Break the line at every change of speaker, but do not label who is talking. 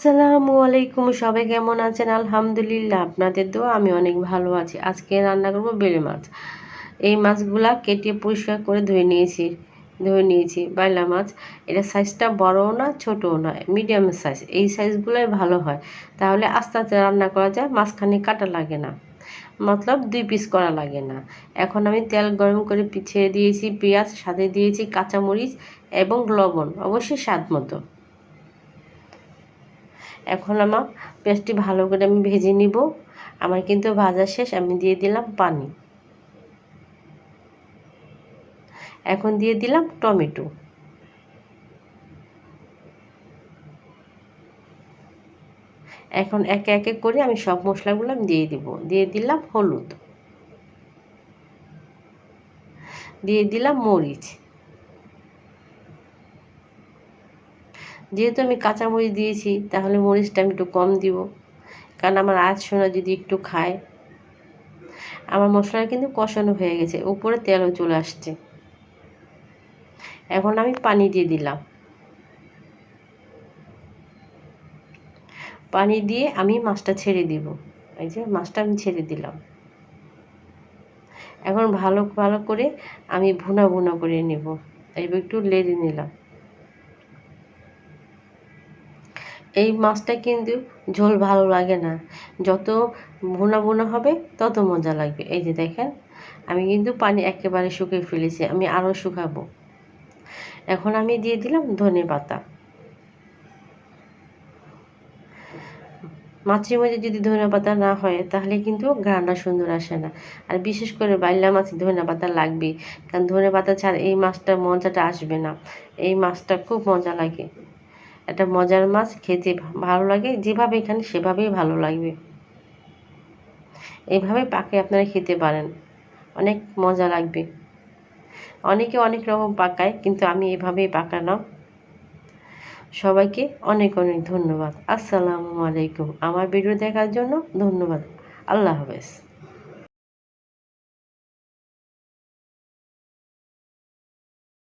আসসালামু আলাইকুম, সবাই কেমন আছেন? আলহামদুলিল্লাহ, আপনাদের তো আমি অনেক ভালো আছি। আজকে রান্না করব বেলে মাছ। এই মাছগুলা কেটে পরিষ্কার করে ধুয়ে নিয়েছি ধুয়ে নিয়েছি। বাইলা মাছ, এটা সাইজটা বড়ও না, ছোটও না মিডিয়াম সাইজ এই সাইজগুলোই ভালো হয়। তাহলে আস্তে আস্তে রান্না করা যায়, মাঝখানে কাটা লাগে না। মতলব দুই পিস করা লাগে না। এখন আমি তেল গরম করে ছেড়ে দিয়েছি, পেঁয়াজ, সাথে দিয়েছি কাঁচামরিচ এবং লবণ, অবশ্যই স্বাদ মতো। এখন আমার পেঁয়াজটি ভালো করে আমি ভেজে নিব। আমার কিন্তু ভাজা শেষ, আমি দিয়ে দিলাম পানি। এখন দিয়ে দিলাম টমেটো। এখন একে একে করে আমি সব মশলাগুলো আমি দিয়ে দিব। দিয়ে দিলাম হলুদ। দিয়ে দিলাম মরিচ। যেহেতু আমি কাঁচামরিচ দিয়েছি, তাহলে মরিচটা আমি একটু কম দিব। কারণ আমার আজ সোনা যদি একটু খায়, আমার মশলাটা কিন্তু কষানো হয়ে গেছে, উপরে তেলও চলে আসছে। এখন আমি পানি দিয়ে দিলাম। পানি দিয়ে আমি মাছটা ছেড়ে দিব। এই যে মাছটা আমি ছেড়ে দিলাম। এখন ভালো ভালো করে আমি ভুনা ভুনা করে নেব। এবার একটু লেড়ে নিলাম। এই মাছটা কিন্তু ঝোল ভালো লাগে না। যত ভুনা ভুনা হবে, তত মজা লাগবে। এই যে দেখেন, আমি কিন্তু পানি একেবারে শুকিয়ে ফেলেছি, আমি আরও শুকাবো। এখন আমি দিয়ে দিলাম ধনে পাতা। মাছের মধ্যে যদি ধনে পাতা না হয়, তাহলে কিন্তু ঘ্রাণটা সুন্দর আসে না। আর বিশেষ করে বাইলা মাছে ধনে পাতা লাগবে কারণ ধনে পাতা ছাড়া এই মাছটার মজাটা আসবে না। এই মাছটা খুব মজা লাগে। একটা মজার মাছ খেতে ভালো লাগে, যেভাবে এখানে সেভাবেই ভালো লাগবে। এইভাবে পাকে আপনারা খেতে পারেন। অনেক মজা লাগবে। অনেকে অনেক রকম পাকায়, কিন্তু আমি এভাবেই পাকালাম। সবাইকে অনেক অনেক ধন্যবাদ। আসসালামু আলাইকুম। আমার ভিডিও দেখার জন্য ধন্যবাদ। আল্লাহ হাফেজ।